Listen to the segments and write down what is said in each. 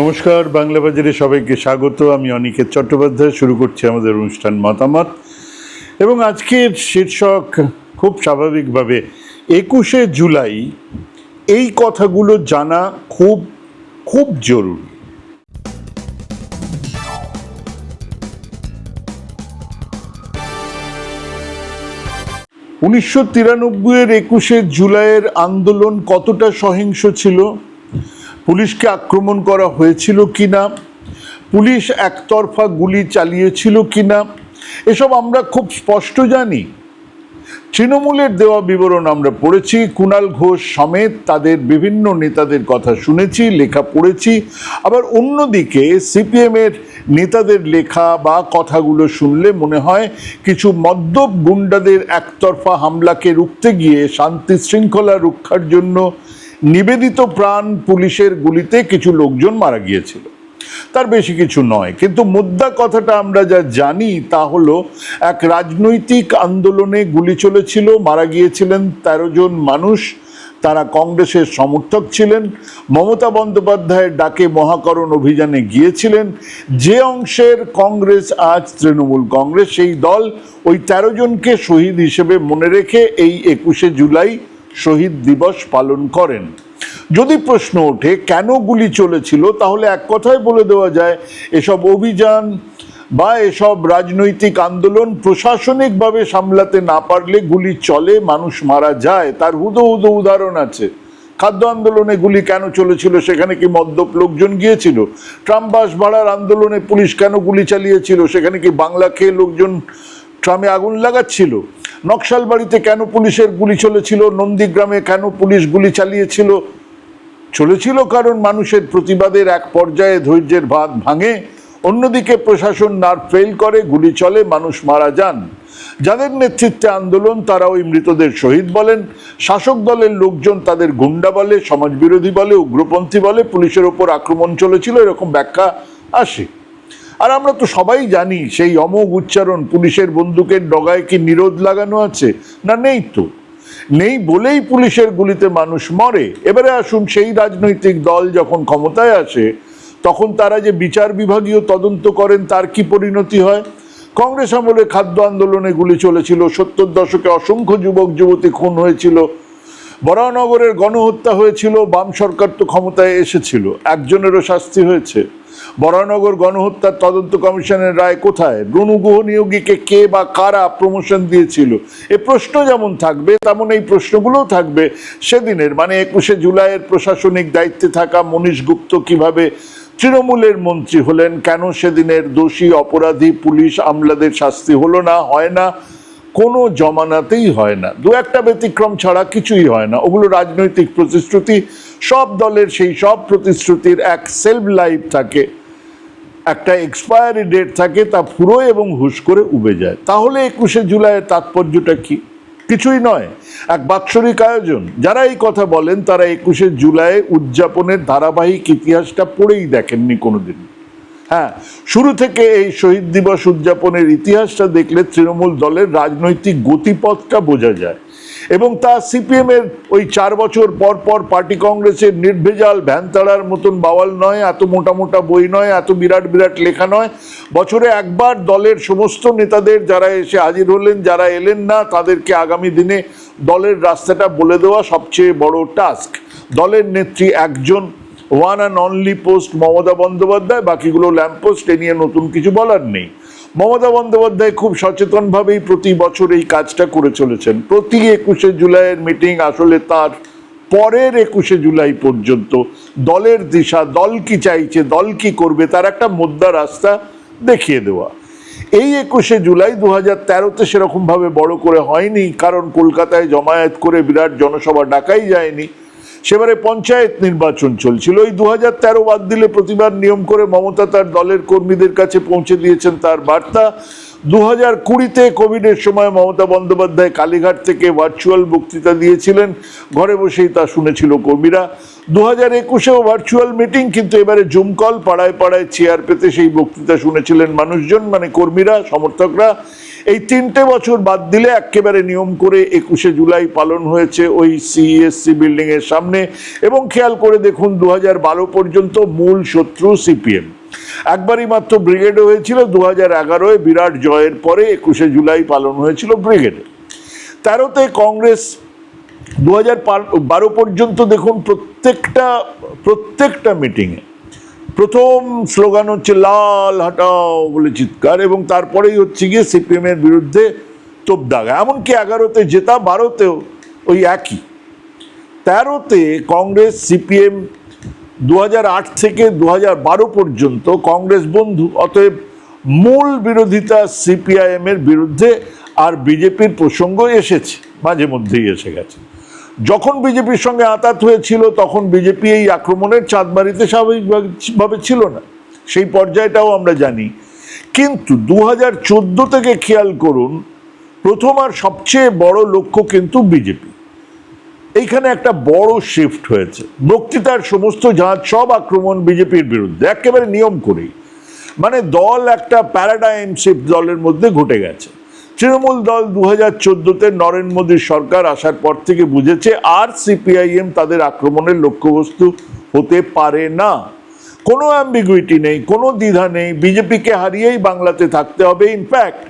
নমস্কার, বাংলা বাজারে সবাইকে স্বাগত। আমি অনিকেত চট্টোপাধ্যায়, শুরু করছি আমাদের অনুষ্ঠান মতামত। এবং আজকের শীর্ষক খুব স্বাভাবিকভাবে একুশে জুলাই, এই কথাগুলো জানা খুব খুব জরুরি। উনিশশো তিরানব্বইয়ের একুশে জুলাইয়ের আন্দোলন কতটা সহিংস ছিল? পুলিশকে আক্রমণ করা হয়েছিল কি না পুলিশ একতরফা গুলি চালিয়েছিল কি না এসব আমরা খুব স্পষ্ট জানি। তৃণমূলের দেওয়া বিবরণ আমরা পড়েছি কুণাল ঘোষ সমেত তাদের বিভিন্ন নেতাদের কথা শুনেছি, লেখা পড়েছি। আবার অন্যদিকে সিপিএমের নেতাদের লেখা বা কথাগুলো শুনলে মনে হয় কিছু মদ্যপ গুন্ডাদের একতরফা হামলাকে রুখতে গিয়ে শান্তি শৃঙ্খলা রক্ষার জন্য নিবেদিত প্রাণ পুলিশের গুলিতে কিছু লোকজন মারা গিয়েছিল। তার বেশি কিছু নয়। কিন্তু মুদ্রা কথাটা আমরা যা জানি তা হলো, এক রাজনৈতিক আন্দোলনে গুলি চলেছিল, মারা গিয়েছিলেন তেরো জন মানুষ। তারা কংগ্রেসের সমর্থক ছিলেন। মমতা বন্দ্যোপাধ্যায়ের ডাকে মহাকরণ অভিযানে গিয়েছিলেন। যে অংশের কংগ্রেস আজ তৃণমূল কংগ্রেস, সেই দল ওই তেরো জনকে শহীদ হিসেবে মনে রেখে এই একুশে জুলাই শহীদ দিবস পালন করেন। যদি প্রশ্ন ওঠে, কেন গুলি চলেছিল, তাহলে এক কথায় বলে দেওয়া যায়, এসব অভিযান বা এসব রাজনৈতিক আন্দোলন প্রশাসনিকভাবে সামলাতে না পারলে গুলি চলে, মানুষ মারা যায়, তার হুদো হুদো উদাহরণ আছে। খাদ্য আন্দোলনে গুলি কেন চলেছিল, সেখানে কি মদ্যপ লোকজন গিয়েছিল? ট্রাম বাস ভাড়ার আন্দোলনে পুলিশ কেন গুলি চালিয়েছিল, সেখানে কি বাংলা খেয়ে লোকজন ট্রামে আগুন লাগাচ্ছিল। নকশালবাড়িতে কেন পুলিশের গুলি চলেছিল? নন্দীগ্রামে কেন পুলিশ গুলি চালিয়েছিল? চলেছিল কারণ মানুষের প্রতিবাদের এক পর্যায়ে ধৈর্যের ভাত ভাঙে। অন্যদিকে প্রশাসন নার ফেল করে, গুলি চলে, মানুষ মারা যান। যাদের নেতৃত্বে আন্দোলন, তারা ওই মৃতদের শহীদ বলেন। শাসক দলের লোকজন তাদের গুন্ডা বলে, সমাজবিরোধী বলে, উগ্রপন্থী বলে, পুলিশের ওপর আক্রমণ চলেছিল, এরকম ব্যাখ্যা আসে। আর আমরা তো সবাই জানি সেই অমোঘ উচ্চারণ, পুলিশের বন্দুকের ডগায় কি নিরোধ লাগানো আছে? না, নেই তো। নেই বলেই পুলিশের গুলিতে মানুষ মরে। এবারে আসুন সেই রাজনৈতিক দল যখন ক্ষমতায় আসে, তখন তারা যে বিচার বিভাগীয় তদন্ত করেন, তার কি পরিণতি হয়? কংগ্রেস আমলে খাদ্য আন্দোলনে গুলি চলেছিল, সত্তর দশকে অসংখ্য যুবক, যুবতী খুন হয়েছিল। বরানগরের গণহত্যা হয়েছিল, বাম সরকার তো ক্ষমতায় এসেছিল, একজনেরও শাস্তি হয়েছে। বরানগর গণহত্যার তদন্ত কমিশনের রায় কোথায়? রনু নিয়োগীকে কে বা কারা প্রমোশন দিয়েছিল? এ প্রশ্ন যেমন থাকবে, তেমন এই প্রশ্নগুলোও থাকবে। সেদিনের মানে একুশে জুলাইয়ের প্রশাসনিক দায়িত্বে থাকা মনীষ গুপ্ত কীভাবে তৃণমূলের মন্ত্রী হলেন, কেন সেদিনের দোষী, অপরাধী, পুলিশ, আমলাদের শাস্তি হলো না, হয় না, কোনো জমানাতেই হয় না। দু একটা ব্যতিক্রম ছাড়া কিছুই হয় না। ওগুলো রাজনৈতিক প্রতিশ্রুতি সব দলের সেই সব প্রতিশ্রুতির এক সেলফ লাইফ থাকে। একটা এক্সপায়ারি ডেট থাকে, তা পুরো এবং হুশ করে উবে যায়। তাহলে একুশে জুলাইয়ের তাৎপর্যটা কি? কিছুই নয়। এক বাৎসরিক আয়োজন। যারা এই কথা বলেন, তারা একুশে জুলাই উদযাপনের ধারাবাহিক ইতিহাসটা পড়েই দেখেননি কোনোদিন। হ্যাঁ শুরু থেকে এই শহীদ দিবস উদযাপনের ইতিহাসটা দেখলে তৃণমূল দলের রাজনৈতিক গতিপথটা বোঝা যায়। এবং তা সিপিএম এর ওই চার বছর পর পর পার্টি কংগ্রেসের নির্ভেজাল, ভ্যানতাড়ার মতন বাওয়াল নয়, এত মোটা মোটা বই নয়, এত বিরাট বিরাট লেখা নয়। বছরে একবার দলের সমস্ত নেতাদের যারা এসে হাজির হলেন, যারা এলেন না, তাদেরকে আগামী দিনে দলের রাস্তাটা বলে দেওয়া সবচেয়ে বড় টাস্ক। দলের নেত্রী একজন one and only post Mamata Bandyopadhyay, বাকিগুলো ল্যাম্প পোস্ট এ নিয়ে নতুন কিছু বলার নেই। মমতা বন্দ্যোপাধ্যায় খুব সচেতনভাবেই প্রতি বছর এই কাজটা করে চলেছেন। প্রতি একুশে জুলাইয়ের মিটিং আসলে তার পরের একুশে জুলাই পর্যন্ত। দলের দিশা, দল কি চাইছে, দল কি করবে, তার একটা মুদ্রা রাস্তা দেখিয়ে দেওয়া। এই একুশে জুলাই দু হাজার তেরোতে সেরকমভাবে বড় করে হয়নি, কারণ কলকাতায় জমায়েত করে বিরাট জনসভা ডাকাই যায়নি। সেবারে পঞ্চায়েত নির্বাচন চলছিল। ওই দু তেরো বাদ দিলে প্রতিবার নিয়ম করে মমতা তার দলের কর্মীদের কাছে পৌঁছে দিয়েছেন তার বার্তা। দু হাজার কুড়িতে কোভিডের সময় মমতা বন্দ্যোপাধ্যায় কালীঘাট থেকে ভার্চুয়াল বক্তৃতা দিয়েছিলেন। ঘরে বসেই তা শুনেছিল কর্মীরা। দু হাজার একুশেও ভার্চুয়াল মিটিং কিন্তু এবারে জুমকল পাড়ায় পাড়ায় চেয়ার পেতে সেই বক্তৃতা শুনেছিলেন মানুষজন মানে কর্মীরা, সমর্থকরা। এই তিনটে বছর বাদ দিলে একেবারে নিয়ম করে একুশে জুলাই পালন হয়েছে ওই সিএসসি বিল্ডিং এর সামনে। এবং খেয়াল করে দেখুন দু বারো পর্যন্ত মূল শত্রু সিপিএম একবারই মাত্র ব্রিগেড হয়েছিল দু হাজার এগারোয় বিরাট জয়ের পরে একুশে জুলাই পালন হয়েছিল ব্রিগেডে তেরোতে কংগ্রেস দু বারো পর্যন্ত দেখুন প্রত্যেকটা প্রত্যেকটা মিটিংয়ে প্রথম স্লোগান হচ্ছে, লাল হাটাও বলে চিৎকার, এবং তারপরেই হচ্ছে গিয়ে সিপিএমের বিরুদ্ধে তোপ দাগা। এমনকি এগারোতে জেতা, বারোতেও ওই একই। তেরোতে কংগ্রেস, সিপিএম দু থেকে দু বারো পর্যন্ত কংগ্রেস বন্ধু। অতএব মূল বিরোধিতা সিপিআইএমের বিরুদ্ধে, আর বিজেপির প্রসঙ্গ এসেছে, মাঝে মধ্যেই এসে গেছে। যখন বিজেপির সঙ্গে আতাত হয়েছিল, তখন বিজেপি এই আক্রমণের চাঁদবাড়িতে স্বাভাবিকভাবে ছিল না। সেই পর্যায়টাও আমরা জানি। কিন্তু দু হাজার চোদ্দ থেকে খেয়াল করুন, প্রথম আর সবচেয়ে বড় লক্ষ্য কিন্তু বিজেপি। এইখানে একটা বড় শিফট হয়েছে। বক্তৃতার সমস্ত জাহাজ সব আক্রমণ বিজেপির বিরুদ্ধে। একেবারে নিয়ম করেই। মানে দল একটা প্যারাডাইম শিফট দলের মধ্যে ঘটে গেছে। তৃণমূল দল দু হাজার চোদ্দোতে নরেন্দ্র মোদীর সরকার আসার পর থেকে বুঝেছে আর সিপিআইএম তাদের আক্রমণের লক্ষ্যবস্তু হতে পারে না। কোনো অ্যাম্বিগুইটি নেই, কোনো দ্বিধা নেই। বিজেপিকে হারিয়েই বাংলাতে থাকতে হবে। ইনফ্যাক্ট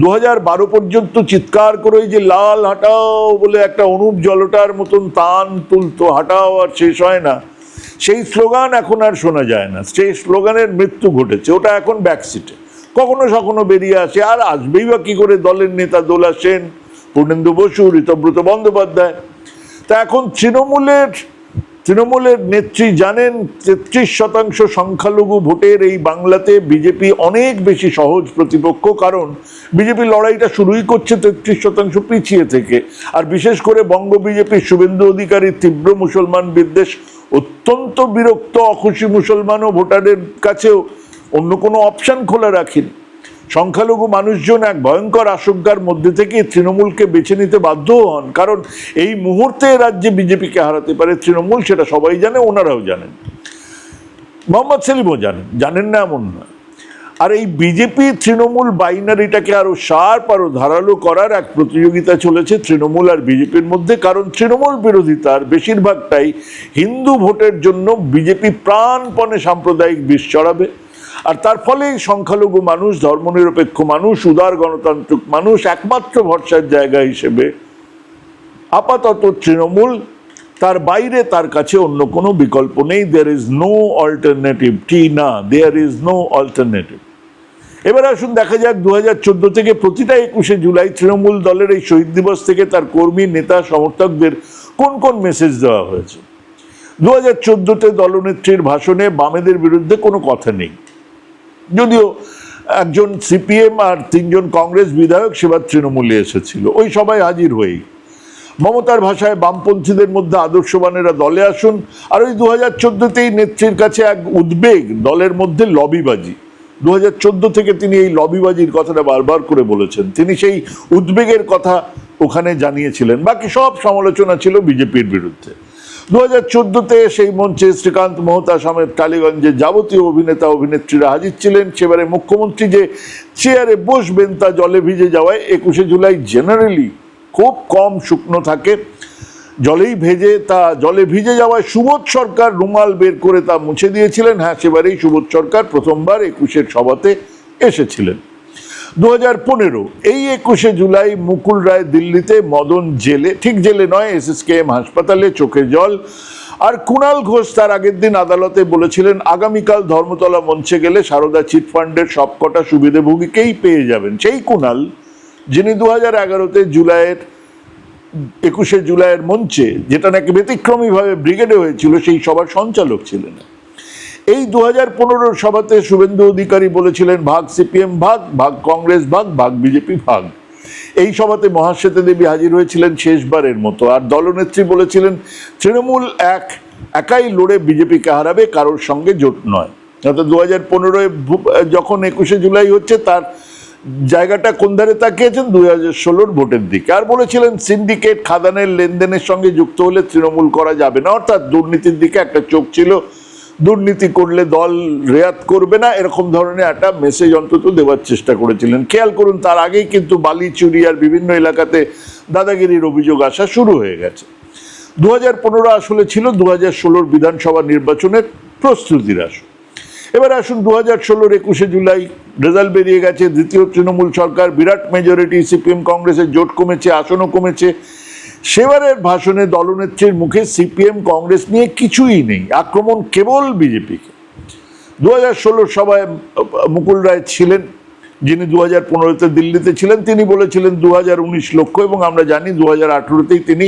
দু হাজার বারো পর্যন্ত চিৎকার করে যে লাল হাটাও বলে একটা অনুপ জলটার মতন তান তুলতো, হাটাও আর শেষ হয় না। সেই স্লোগান এখন আর শোনা যায় না। সেই স্লোগানের মৃত্যু ঘটেছে। ওটা এখন ব্যাকসিটে কখনো সখনো বেরিয়ে আসে, আর আসবেই বা কি করে দলের নেতা দোলা সেন, পূর্ণেন্দু বসু, ঋতব্রত বন্দ্যোপাধ্যায়। তা এখন তৃণমূলের তৃণমূলের নেত্রী জানেন তেত্রিশ শতাংশ সংখ্যালঘু ভোটের এই বাংলাতে বিজেপি অনেক বেশি সহজ প্রতিপক্ষ, কারণ বিজেপি লড়াইটা শুরুই করছে তেত্রিশ শতাংশ পিছিয়ে থেকে। আর বিশেষ করে বঙ্গ বিজেপির শুভেন্দু অধিকারীর তীব্র মুসলমান বিদ্বেষ, অত্যন্ত বিরক্ত অখুশি মুসলমান ও ভোটারের কাছেও অন্য কোনো অপশন খোলা রাখেনি। সংখ্যালঘু মানুষজন এক ভয়ঙ্কর আশঙ্কার মধ্যে থেকে তৃণমূলকে বেছে নিতে বাধ্য হন। কারণ এই মুহূর্তে রাজ্যে বিজেপিকে হারাতে পারে তৃণমূল, সেটা সবাই জানে, ওনারাও জানেন। মোহাম্মদ সেলিমও জানেন জানেন না এমন না আর এই বিজেপি তৃণমূল বাইনারিটাকে আরও শার্প আরও ধারালো করার এক প্রতিযোগিতা চলেছে তৃণমূল আর বিজেপির মধ্যে, কারণ তৃণমূল বিরোধিতার বেশিরভাগটাই হিন্দু ভোটের জন্য বিজেপি প্রাণপণে সাম্প্রদায়িক বিষ চড়াবে আর তার ফলে সংখ্যালঘু মানুষ, ধর্মনিরপেক্ষ মানুষ, উদার গণতান্ত্রিক মানুষ, একমাত্র ভরসার জায়গা হিসেবে আপাতত তৃণমূল, তার বাইরে তার কাছে অন্য কোনো বিকল্প নেই। দেয়ার ইজ নো অল্টারনেটিভ টি না? দেয়ার ইজ নো অল্টারনেটিভ এবার আসুন, দেখা যাক দু হাজার চোদ্দ থেকে প্রতিটা একুশে জুলাই তৃণমূল দলের এই শহীদ দিবস থেকে তার কর্মী, নেতা, সমর্থকদের কোন কোন মেসেজ দেওয়া হয়েছে? দু হাজার চোদ্দোতে দলনেত্রীর ভাষণে বামেদের বিরুদ্ধে কোনো কথা নেই। যদিও একজন সিপিএম আর তিনজন কংগ্রেস বিধায়ক সেবার তৃণমূলে এসেছিল। ওই সবাই হাজির হয়েই। মমতার ভাষায় বামপন্থীদের মধ্যে আদর্শবানেরা দলে আসুন। আর ওই দু হাজার চোদ্দোতেই নেত্রীর কাছে এক উদ্বেগ, দলের মধ্যে লবিবাজি। দু হাজার চোদ্দ থেকে তিনি এই লবিবাজির কথাটা বারবার করে বলেছেন। তিনি সেই উদ্বেগের কথা ওখানে জানিয়েছিলেন। বাকি সব সমালোচনা ছিল বিজেপির বিরুদ্ধে। দু চোদ্দোতে সেই মঞ্চে শ্রীকান্ত মোহতা সমেত টালিগঞ্জে যাবতীয় অভিনেতা অভিনেত্রীরা হাজির ছিলেন। সেবারে মুখ্যমন্ত্রী যে চেয়ারে বসবেন তা জলে ভিজে যাওয়ায় একুশে জুলাই জেনারেলি খুব কম শুকনো থাকে। জলেই ভেজে তা জলে ভিজে যাওয়ায় সুবোধ সরকার রুমাল বের করে তা মুছে দিয়েছিলেন। হ্যাঁ সেবারেই সুবোধ সরকার প্রথমবার একুশের সভাতে এসেছিলেন। দু হাজার পনেরো, এই একুশে জুলাই মুকুল রায় দিল্লিতে মদন জেলে, ঠিক জেলে নয়, এসএসকেএম হাসপাতালে চোখে জল। আর কুণাল ঘোষ তার আগের দিন আদালতে বলেছিলেন, আগামীকাল ধর্মতলা মঞ্চে গেলে সারদা চিটফান্ডের সবকটা সুবিধাভোগীকেই পেয়ে যাবেন। সেই কুণাল, যিনি দু হাজার এগারোতে জুলাইয়ের, একুশে জুলাইয়ের মঞ্চে, যেটা নাকি ব্যতিক্রমীভাবে ব্রিগেডে হয়েছিল, সেই সভার সঞ্চালক ছিলেন। এই দু হাজার সভাতে শুভেন্দু অধিকারী বলেছিলেন, ভাগ সিপিএম ভাগ ভাগ কংগ্রেস ভাগ ভাগ বিজেপি ভাগ। এই সভাতে মহাশ্বেতা দেবী হাজির হয়েছিলেন শেষবারের মতো। আর দলনেত্রী বলেছিলেন, তৃণমূল এক, একাই লড়ে বিজেপিকে হারাবে, কারোর সঙ্গে জোট নয়। অর্থাৎ দু হাজার পনেরোয় যখন একুশে জুলাই হচ্ছে, তার জায়গাটা কোন ধারে তাকিয়েছেন? দুই হাজার ষোলোর ভোটের দিকে। আর বলেছিলেন, সিন্ডিকেট খাদানের লেনদেনের সঙ্গে যুক্ত হলে তৃণমূল করা যাবে না। অর্থাৎ দুর্নীতির দিকে একটা চোখ ছিল দুর্নীতি করলে দল রেয়াত করবে না, এরকম ধরনের একটা মেসেজ অন্তত দেওয়ার চেষ্টা করেছিলেন। খেয়াল করুন, তার আগেই কিন্তু বালি, চুরি আর বিভিন্ন এলাকাতে দাদাগিরির অভিযোগ আসা শুরু হয়ে গেছে। দু হাজার পনেরো আসলে ছিল দু হাজার ষোলোর বিধানসভা নির্বাচনের প্রস্তুতির আসন এবার আসুন দু হাজার ষোলোর একুশে জুলাই রেজাল্ট বেরিয়ে গেছে। দ্বিতীয় তৃণমূল সরকার, বিরাট মেজরিটি সিপিএম কংগ্রেসের জোট কমেছে, আসনও কমেছে। সেবারের ভাষণে দলনেত্রীর মুখে সিপিএম কংগ্রেস নিয়ে কিছুই নেই। আক্রমণ কেবল বিজেপিকে। দু হাজার ষোলোর সভায় মুকুল রায় ছিলেন, যিনি দু হাজার পনেরোতে দিল্লিতে ছিলেন, তিনি বলেছিলেন দু হাজার উনিশ লক্ষ এবং আমরা জানি দু হাজার আঠেরোতেই তিনি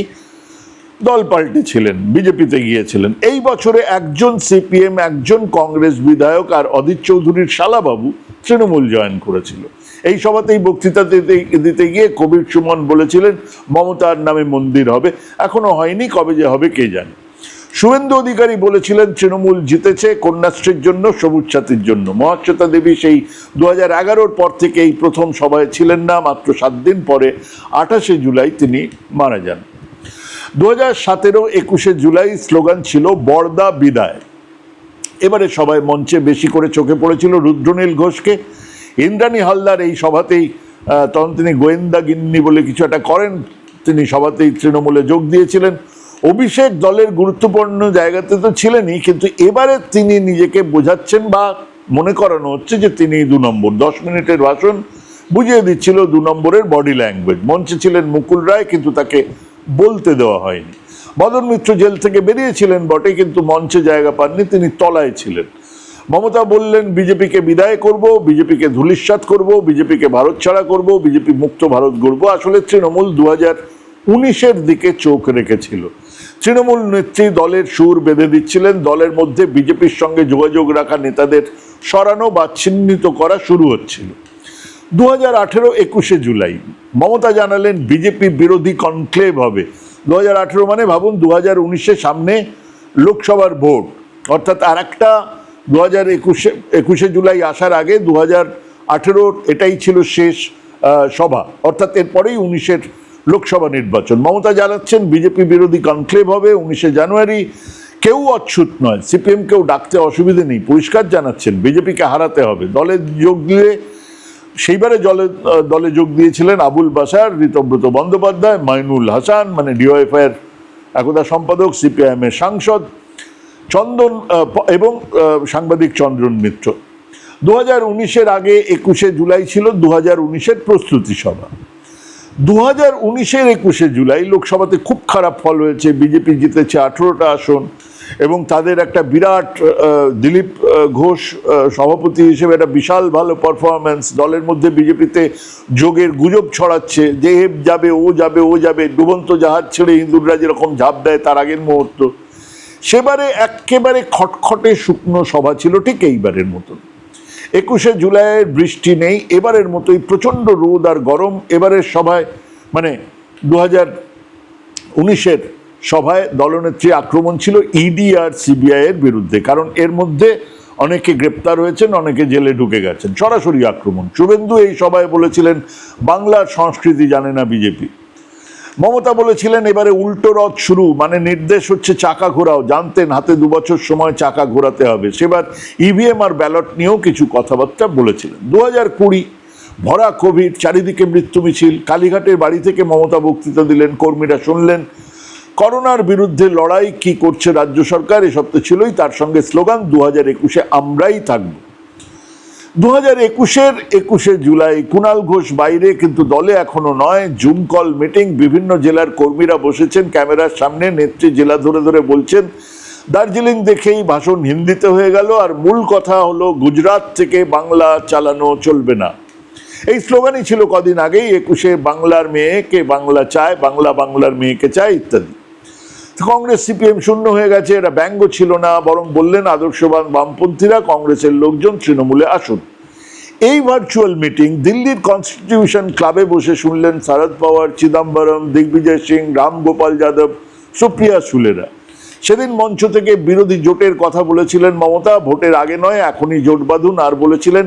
দল পাল্টেছিলেন বিজেপিতে গিয়েছিলেন। এই বছরে একজন সিপিএম, একজন কংগ্রেস বিধায়ক আর অদিত চৌধুরীর শালাবাবু তৃণমূল জয়েন করেছিল। এই সভাতেই বক্তৃতা দিতে দিতে গিয়ে কবির সুমন বলেছিলেন, মমতার নামে মন্দির হবে। এখনও হয়নি, কবে যে হবে কে জানে। শুভেন্দু অধিকারী বলেছিলেন, তৃণমূল জিতেছে কন্যাশ্রীর জন্য, সবুজ সাথীর জন্য। মহাশ্বেতা দেবী সেই দু হাজার পর থেকে এই প্রথম সভায় ছিলেন না, মাত্র সাত দিন পরে আঠাশে জুলাই তিনি মারা যান। দু হাজার সতেরো একুশে জুলাই স্লোগান ছিল বর্দা বিদায়। এবারে সবাই মঞ্চে বেশি করে চোখে পড়েছিল রুদ্রনীল ঘোষকে। ইন্দ্রাণী হালদার এই সভাতেই তখন তিনি গোয়েন্দা গিন্নি বলে কিছু একটা করেন, তিনি সভাতেই তৃণমূলে যোগ দিয়েছিলেন। অভিষেক দলের গুরুত্বপূর্ণ জায়গাতে তো ছিলেনই, কিন্তু এবারে তিনি নিজেকে বোঝাচ্ছেন বা মনে করানো হচ্ছে যে তিনি দু নম্বর। দশ মিনিটের ভাষণ বুঝিয়ে দিচ্ছিল দু নম্বরের বডি ল্যাঙ্গুয়েজ। মঞ্চে ছিলেন মুকুল রায়, কিন্তু তাকে বলতে দেওয়া হয়নি। মদন মিত্র জেল থেকে বেরিয়েছিলেন বটে, কিন্তু মঞ্চে জায়গা পাননি, তিনি তলায় ছিলেন। মমতা বললেন, বিজেপিকে বিদায় করব, বিজেপিকে ধূলিসাৎ করব, বিজেপিকে ভারত ছাড়া করব, বিজেপি মুক্ত ভারত গড়ব। আসলে তৃণমূল দু হাজার উনিশের দিকে চোখ রেখেছিল। তৃণমূল নেত্রী দলের সুর বেঁধে দিচ্ছিলেন। দলের মধ্যে বিজেপির সঙ্গে যোগাযোগ রাখা নেতাদের সরানো বা চিহ্নিত করা শুরু হচ্ছিল। দু হাজার আঠেরো একুশে জুলাই, মমতা জানালেন, বিজেপি বিরোধী কনক্লেভ হবে। দু হাজার আঠেরো মানে ভাবুন দু হাজার উনিশে সামনে লোকসভার ভোট, অর্থাৎ আর একটা দু হাজার একুশে একুশে জুলাই আসার আগে দু হাজার আঠেরোর এটাই ছিল শেষ সভা। অর্থাৎ এরপরেই উনিশের লোকসভা নির্বাচন। মমতা জানাচ্ছেন, বিজেপি বিরোধী কনক্লেভ হবে উনিশে জানুয়ারি। কেউ অচ্ছুত নয়। সিপিএম কেউ ডাকতে অসুবিধে নেই। পরিষ্কার জানাচ্ছেন, বিজেপিকে হারাতে হবে। দলে যোগ দিয়ে, সেইবারে জলে দলে যোগ দিয়েছিলেন আবুল বাসার, ঋতব্রত বন্দ্যোপাধ্যায়, মাইনুল হাসান মানে ডিওএফআই এর একদা সম্পাদক সিপিআইএম এর সাংসদ। চন্দন এবং সাংবাদিক চন্দ্রন মিত্র। দু হাজার উনিশের আগে একুশে জুলাই ছিল দু হাজার উনিশের প্রস্তুতি সভা। দু হাজার উনিশের একুশে জুলাই লোকসভাতে খুব খারাপ ফল হয়েছে, বিজেপি জিতেছে আঠেরোটা আসন এবং তাদের একটা বিরাট দিলীপ ঘোষ সভাপতি হিসেবে একটা বিশাল ভালো পারফরমেন্স দলের মধ্যে বিজেপিতে যোগের গুজব ছড়াচ্ছে, যে এ যাবে, ও যাবে ও যাবে, ডুবন্ত জাহাজ ছেড়ে ইন্দুররা যেরকম ঝাঁপ দেয় তার আগের মুহূর্ত। সেবারে একেবারে খটখটে শুকনো সভা ছিল ঠিক এইবারের মতন। একুশে জুলাইয়ের বৃষ্টি নেই, এবারের মতোই প্রচণ্ড রোদ আর গরম। এবারের সভায় মানে দু হাজার উনিশের সভায় দলনেত্রী আক্রমণ ছিল ইডি আর সিবিআই এর বিরুদ্ধে, কারণ এর মধ্যে অনেকে গ্রেপ্তার হয়েছেন, অনেকে জেলে ঢুকে গেছেন। সরাসরি আক্রমণ। শুভেন্দু এই সভায় বলেছিলেন, বাংলার সংস্কৃতি জানে না বিজেপি। মমতা বলেছিলেন, এবারে উল্টো রথ শুরু। মানে নির্দেশ হচ্ছে চাকা ঘোরাও। জানতেন হাতে দু বছর সময় চাকা ঘোরাতে হবে। সেবার ইভিএম আর ব্যালট নিয়েও কিছু কথাবার্তা বলেছিলেন। দু হাজার কুড়ি, ভরা কোভিড, চারিদিকে মৃত্যু মিছিল। কালীঘাটের বাড়ি থেকে মমতা বক্তৃতা দিলেন, কর্মীরা শুনলেন, করোনার বিরুদ্ধে লড়াই কি করছে রাজ্য সরকার, এসব তো ছিলই। তার সঙ্গে স্লোগান, দু হাজার একুশে আমরাই থাকব। দু হাজার একুশের একুশে জুলাই কুণাল ঘোষ বাইরে, কিন্তু দলে এখনও নয়। জুম কল, মিটিং, বিভিন্ন জেলার কর্মীরা বসেছেন ক্যামেরার সামনে। নেত্রী জেলা ধরে ধরে বলছেন, দার্জিলিং দেখেই ভাষণ হিন্দিতে হয়ে গেল, আর মূল কথা হলো গুজরাট থেকে বাংলা চালানো চলবে না। এই স্লোগানই ছিল কদিন আগেই, একুশে বাংলার মেয়েকে বাংলা চায়, বাংলা বাংলার মেয়েকে চায়, ইত্যাদি। কংগ্রেস সিপিএম শূন্য হয়ে গেছে এরা ব্যঙ্গ ছিল না, বরং বললেন আদর্শবান বামপন্থীরা কংগ্রেসের লোকজন তৃণমূলে আসুন। এই ভার্চুয়াল মিটিং দিল্লির কনস্টিটিউশন ক্লাবে বসে শুনলেন শরদ পাওয়ার, চিদম্বরম, দিগ্বিজয় সিং, রাম গোপাল যাদব, সুপ্রিয়া সুলেরা। সেদিন মঞ্চ থেকে বিরোধী জোটের কথা বলেছিলেন মমতা, ভোটের আগে নয়, এখনই জোট বাঁধুন, আর বলেছিলেন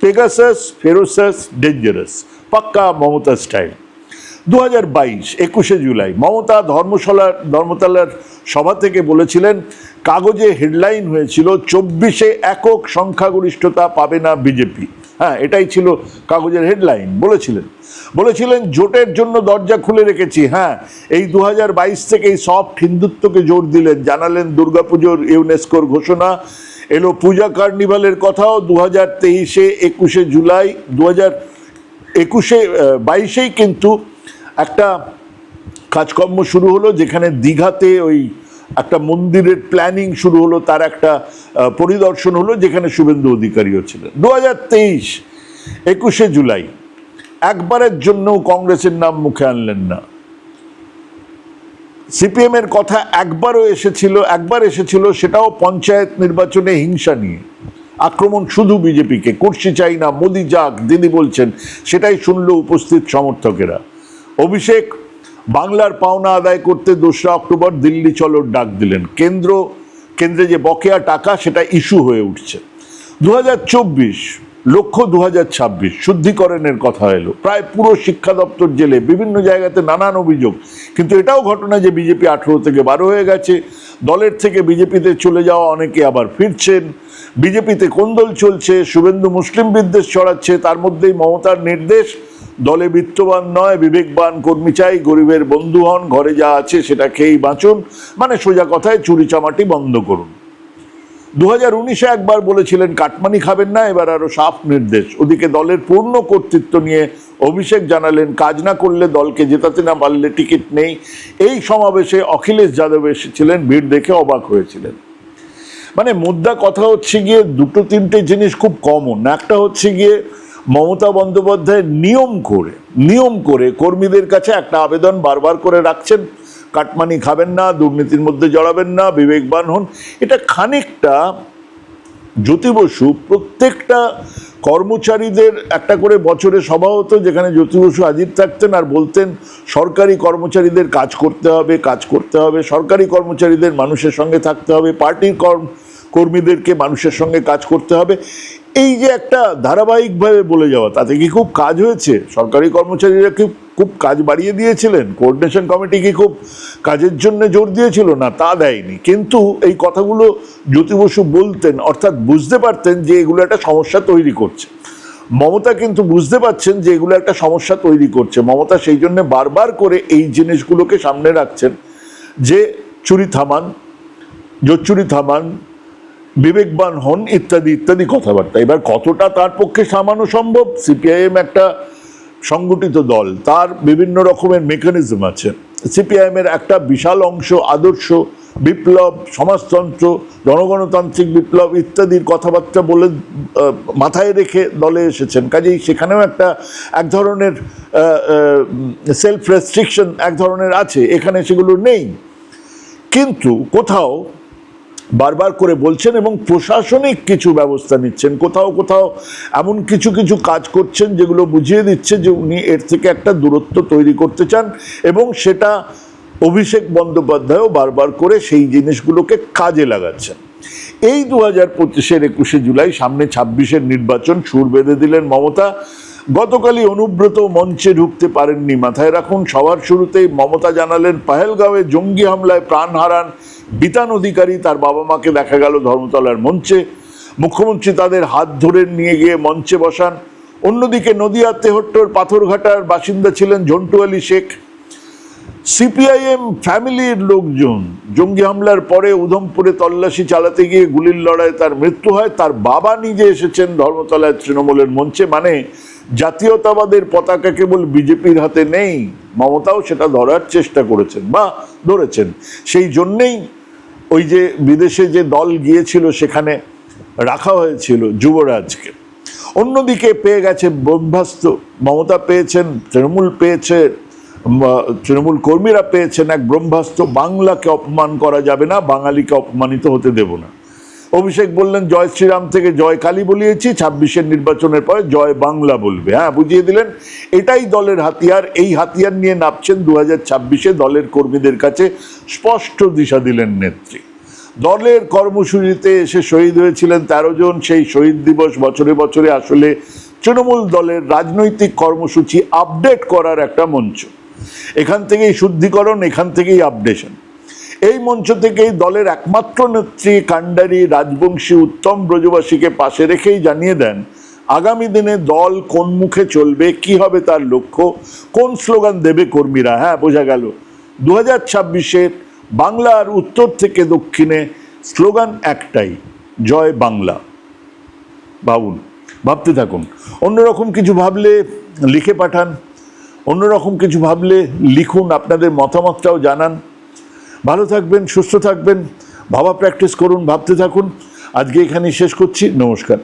পেগাসাস, ফেরোসাস, ডেঞ্জারাস। পাক্কা মমতা স্টাইল। দু হাজার বাইশ, একুশে জুলাই, মমতা ধর্মশালার, ধর্মতলার সভা থেকে বলেছিলেন, কাগজে হেডলাইন হয়েছিল, চব্বিশে একক সংখ্যাগরিষ্ঠতা পাবে না বিজেপি। হ্যাঁ এটাই ছিল কাগজের হেডলাইন, বলেছিলেন। বলেছিলেন, জোটের জন্য দরজা খুলে রেখেছি হ্যাঁ এই দু হাজার বাইশ থেকেই সফট হিন্দুত্বকে জোর দিলেন, জানালেন দুর্গাপুজোর ইউনেস্কোর ঘোষণা। এলো পূজা কার্নিভালের কথাও দু হাজার তেইশে, একুশে জুলাই দু হাজার একুশে বাইশেই কিন্তু একটা কাজকর্ম শুরু হলো যেখানে দীঘাতে ওই একটা মন্দিরের প্ল্যানিং শুরু হলো, তার একটা পরিদর্শন হলো যেখানে শুভেন্দু অধিকারীও ছিলেন। দু হাজার তেইশ, একুশে জুলাই, একবারের জন্যও কংগ্রেসের নাম মুখে আনলেন না। সিপিএম এর কথা একবারও এসেছিল, একবার এসেছিল, সেটাও পঞ্চায়েত নির্বাচনে হিংসা নিয়ে। আক্রমণ শুধু বিজেপিকে, কুর্সি চাই না, মোদি যাক, দিদি বলছেন, সেটাই শুনলো উপস্থিত সমর্থকেরা। অভিষেক, বাংলার পাওনা আদায় করতে দোসরা অক্টোবর দিল্লি চলোর ডাক দিলেন। কেন্দ্র, কেন্দ্রে যে বকেয়া টাকা, সেটা ইস্যু হয়ে উঠছে। দু হাজার চব্বিশ, লক্ষ্য দু শুদ্ধিকরণের কথা এলো। প্রায় পুরো শিক্ষা দপ্তর জেলে, বিভিন্ন জায়গাতে নানান অভিযোগ। কিন্তু এটাও ঘটনা যে বিজেপি আঠেরো থেকে বারো হয়ে গেছে। দলের থেকে বিজেপিতে চলে যাওয়া অনেকে আবার ফিরছেন। বিজেপিতে কোন্দল চলছে? শুভেন্দু মুসলিম বিদ্বেষ ছড়াচ্ছে। তার মধ্যেই মমতার নির্দেশ। দলে বিত্তবান নয়, বিবেকবান কর্মী চাই, গরিবের বন্ধু হন, ঘরে যা আছে সেটা খেয়েই বাঁচুন। মানে সোজা কথায় চুরি চামাটি বন্ধ করুন। দু হাজার উনিশে একবার বলেছিলেন, কাটমানি খাবেন না, এবার আরও সাফ নির্দেশ। ওদিকে দলের পূর্ণ কর্তৃত্ব নিয়ে অভিষেক জানালেন, কাজ না করলে দলকে জেতাতে না পারলে টিকিট নেই। এই সমাবেশে অখিলেশ যাদব এসেছিলেন, ভিড় দেখে অবাক হয়েছিলেন। মানে মুদ্রা কথা হচ্ছে গিয়ে দুটো তিনটে জিনিস খুব কমন একটা হচ্ছে গিয়ে মমতা বন্দ্যোপাধ্যায় নিয়ম করে নিয়ম করে কর্মীদের কাছে একটা আবেদন বারবার করে রাখছেন, কাটমানি খাবেন না, দুর্নীতির মধ্যে জড়াবেন না, বিবেকবান হন। এটা খানিকটা জ্যোতি বসু প্রত্যেকটা কর্মচারীদের একটা করে বছরে সভা হতো যেখানে জ্যোতি বসু হাজির থাকতেন আর বলতেন, সরকারি কর্মচারীদের কাজ করতে হবে, কাজ করতে হবে, সরকারি কর্মচারীদের মানুষের সঙ্গে থাকতে হবে, পার্টির কর্ম, কর্মীদেরকে মানুষের সঙ্গে কাজ করতে হবে। এই যে একটা ধারাবাহিকভাবে বলে যাওয়া, তাতে কি খুব কাজ হয়েছে? সরকারি কর্মচারীরা কি খুব কাজ বাড়িয়ে দিয়েছিলেন? কোঅর্ডিনেশন কমিটি কি খুব কাজের জন্য জোর দিয়েছিল? না, তা দেয়নি। কিন্তু এই কথাগুলো জ্যোতি বসু বলতেন, অর্থাৎ বুঝতে পারতেন যে এগুলো একটা সমস্যা তৈরি করছে। মমতা কিন্তু বুঝতে পারছেন যে এগুলো একটা সমস্যা তৈরি করছে। মমতা সেই জন্য বারবার করে এই জিনিসগুলোকে সামনে রাখছেন যে চুরি থামান জোচ্চুরি থামান বিবেকবান হন ইত্যাদি ইত্যাদি কথাবার্তা। এবার কতটা তার পক্ষে সামানো সম্ভব? সিপিআইএম একটা সংগঠিত দল। তার বিভিন্ন রকমের মেকানিজম আছে। সিপিআইএম এর একটা বিশাল অংশ আদর্শ বিপ্লব, সমাজতন্ত্র, জনগণতান্ত্রিক বিপ্লব ইত্যাদির কথাবার্তা বলে মাথায় রেখে দলে এসেছেন। কাজেই সেখানেও একটা এক ধরনের সেলফ রেস্ট্রিকশন এক ধরনের আছে। এখানে সেগুলো নেই। কিন্তু কোথাও বারবার করে বলছেন এবং প্রশাসনিক কিছু ব্যবস্থা নিচ্ছেন। কোথাও কোথাও এমন কিছু কিছু কাজ করছেন যেগুলো বুঝিয়ে দিচ্ছে যে উনি এর থেকে একটা দূরত্ব তৈরি করতে চান এবং সেটা অভিষেক বন্দ্যোপাধ্যায়ও বারবার করে সেই জিনিসগুলোকে কাজে লাগাচ্ছেন। এই দু হাজার পঁচিশের একুশে জুলাই সামনে ছাব্বিশের নির্বাচন সুর বেঁধে দিলেন মমতা। গতকালই অনুব্রত মঞ্চে ঢুকতে পারেননি মাথায় রাখুন। সবার শুরুতেই মমতা জানালেন, পাহেলগাঁওয়ে জঙ্গি হামলায় প্রাণ হারান বিতান অধিকারী তার বাবা মাকে দেখা গেল ধর্মতলার মঞ্চে। মুখ্যমন্ত্রী তাদের হাত ধরে নিয়ে গিয়ে মঞ্চে বসান। অন্যদিকে নদিয়া তেহট্টর পাথরঘাটার বাসিন্দা ছিলেন ঝন্টু আলী শেখ। সিপিআইএম ফ্যামিলির লোকজন, জঙ্গি হামলার পরে উধমপুরে তল্লাশি চালাতে গিয়ে গুলির লড়াই তার মৃত্যু হয়। তার বাবা নিজে এসেছেন ধর্মতলায় তৃণমূলের মঞ্চে। মানে জাতীয়তাবাদের পতাকা কেবল বিজেপির হাতে নেই, মমতাও সেটা ধরার চেষ্টা করেছেন বা ধরেছেন। সেই জন্যেই ওই যে বিদেশে যে দল গিয়েছিল, সেখানে রাখা হয়েছিল যুবরাজকে। অন্যদিকে পেয়ে গেছে ব্রহ্মাস্ত্র। মমতা পেয়েছেন, তৃণমূল পেয়েছে তৃণমূল কর্মীরা পেয়েছেন এক ব্রহ্মাস্ত্র। বাংলাকে অপমান করা যাবে না, বাঙালিকে অপমানিত হতে দেব না। অভিষেক বললেন, জয় শ্রীরাম থেকে জয় কালী বলিয়েছি, ছাব্বিশের নির্বাচনের পরে জয় বাংলা বলবে। হ্যাঁ বুঝিয়ে দিলেন? এটাই দলের হাতিয়ার। এই হাতিয়ার নিয়ে নামছেন দু হাজার ছাব্বিশে দলের কর্মীদের কাছে স্পষ্ট দিশা দিলেন নেত্রী। দলের কর্মসূচিতে এসে শহীদ হয়েছিলেন তেরো জন। সেই শহীদ দিবস বছরে বছরে আসলে তৃণমূল দলের রাজনৈতিক কর্মসূচি আপডেট করার একটা মঞ্চ। এখান থেকেই শুদ্ধিকরণ, এখান থেকেই আপডেশন। এই মঞ্চ থেকেই দলের একমাত্র নেত্রী কাণ্ডারি রাজবংশী উত্তম ব্রজবাসীকে পাশে রেখেই জানিয়ে দেন, আগামী দিনে দল কোন মুখে চলবে, কি হবে তার লক্ষ্য, কোন স্লোগান দেবে কর্মীরা? হ্যাঁ বোঝা গেল। দু হাজার ছাব্বিশের বাংলার উত্তর থেকে দক্ষিণে স্লোগান একটাই, জয় বাংলা। ভাবুন, ভাবতে থাকুন। অন্যরকম কিছু ভাবলে লিখে পাঠান, অন্যরকম কিছু ভাবলে লিখুন, আপনাদের মতামতটাও জানান। ভালো থাকবেন সুস্থ থাকবেন ভাবা প্র্যাকটিস করুন ভাবতে থাকুন। আজকে এখানেই শেষ করছি নমস্কার।